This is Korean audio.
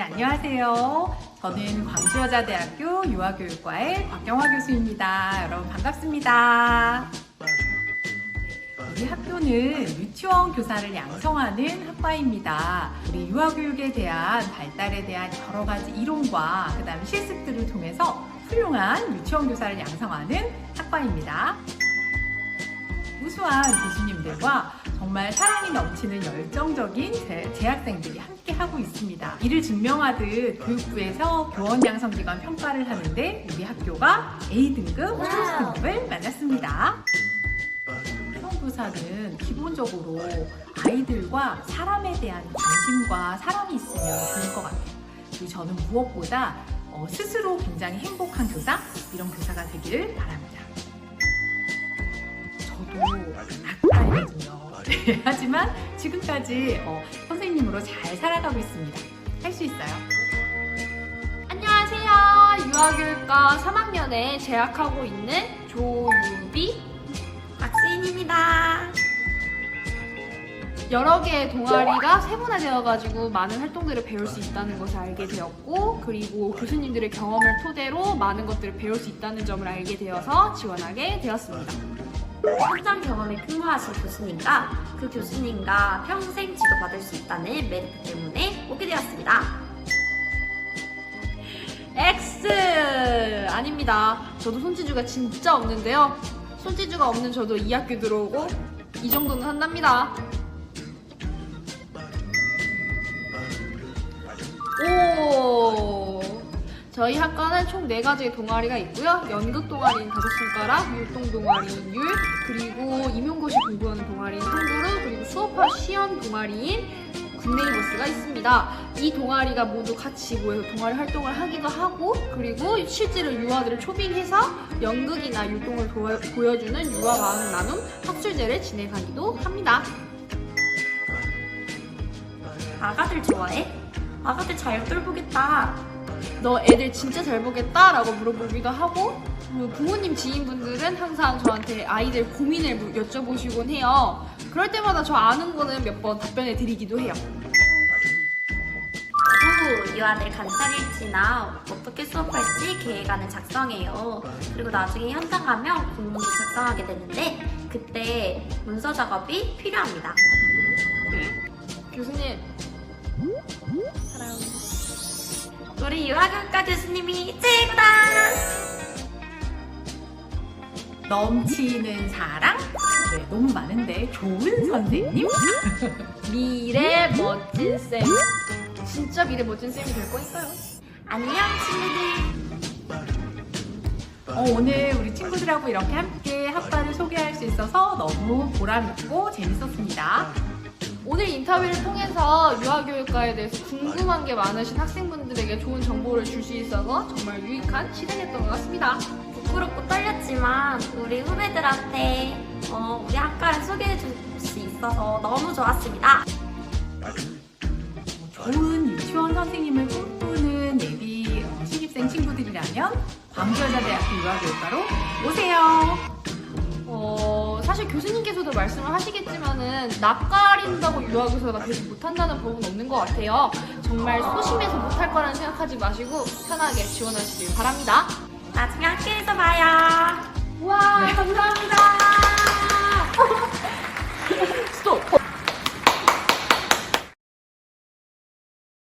안녕하세요. 저는 광주여자대학교 유아교육과의 곽경화 교수입니다. 여러분 반갑습니다. 우리 학교는 유치원 교사를 양성하는 학과입니다. 우리 유아교육에 대한 발달에 대한 여러 가지 이론과 그다음에 실습들을 통해서 훌륭한 유치원 교사를 양성하는 학과입니다. 우수한 교수님들과 정말 사랑이 넘치는 열정적인 재- 재학생들이 함께 하고 있습니다. 이를 증명하듯 교육부에서 교원 양성 기관 평가를 하는데 우리 학교가 A등급, 초등급을 맞았습니다. 교사는 기본적으로 아이들과 사람에 대한 관심과 사랑이 있으면 좋을 것 같아요. 그리고 저는 무엇보다 어, 스스로 굉장히 행복한 교사, 이런 교사가 되기를 바랍니다. 저도 악달이거든요. 네, 하지만 지금까지 어, 선생님으로 잘 살아가고 있습니다. 할 수 있어요. 안녕하세요. 유아교육과 3학년에 재학하고 있는 조유비 박시인입니다. 여러 개의 동아리가 세분화되어가지고 많은 활동들을 배울 수 있다는 것을 알게 되었고 그리고 교수님들의 경험을 토대로 많은 것들을 배울 수 있다는 점을 알게 되어서 지원하게 되었습니다. 현장 경험이 풍부하신 교수님과 그 교수님과 평생 지도받을 수 있다는 메리트 때문에 오게 되었습니다. X 아닙니다. 저도 손재주가 진짜 없는데요. 손재주가 없는 저도 이 학교 들어오고 이 정도는 한답니다. 오. 저희 학과는 총 4가지의 동아리가 있고요. 연극 동아리는 다섯 손가락, 율동 동아리인 율, 그리고 임용고시 공부하는 동아리인 한그룹, 그리고 수업할 시연 동아리인 굿네이버스가 있습니다. 이 동아리가 모두 같이 모여서 동아리 활동을 하기도 하고 그리고 실제로 유아들을 초빙해서 연극이나 율동을 도와- 보여주는 유아 마음 나눔 학술제를 진행하기도 합니다. 아가들 좋아해? 아가들 잘 돌보겠다. 너 애들 진짜 잘 보겠다? 라고 물어보기도 하고 그리고 부모님 지인분들은 항상 저한테 아이들 고민을 무- 여쭤보시곤 해요. 그럴 때마다 저 아는 거는 몇 번 답변해 드리기도 해요. 저도 유아들 관찰일지나 어떻게 수업할지 계획안을 작성해요. 그리고 나중에 현장 가면 공문도 작성하게 되는데 그때 문서 작업이 필요합니다. 교수님이 최고다! 넘치는 사랑? 네, 너무 많은데 좋은 선생님? 미래 멋진 쌤. 진짜 미래 멋진 쌤이 될 거니까요. 안녕 친구들! 어, 오늘 우리 친구들하고 이렇게 함께 학과를 소개할 수 있어서 너무 보람있고 재밌었습니다. 오늘 인터뷰를 통해서 유아교육과에 대해서 궁금한 게 많으신 학생분들에게 좋은 정보를 줄 수 있어서 정말 유익한 시간이었던 것 같습니다. 부끄럽고 떨렸지만 우리 후배들한테 어, 우리 학과를 소개해 줄 수 있어서 너무 좋았습니다. 좋은 유치원 선생님을 꿈꾸는 예비 어, 신입생 친구들이라면 광주여자대학교 유아교육과로 오세요. 교수님께서도 말씀을 하시겠지만은 낯가린다고 유아교사가 되지 못한다는 법은 없는 것 같아요. 정말 소심해서 못할 거라는 생각하지 마시고 편하게 지원하시길 바랍니다. 나중에 학교에서 봐요. 와, 감사합니다.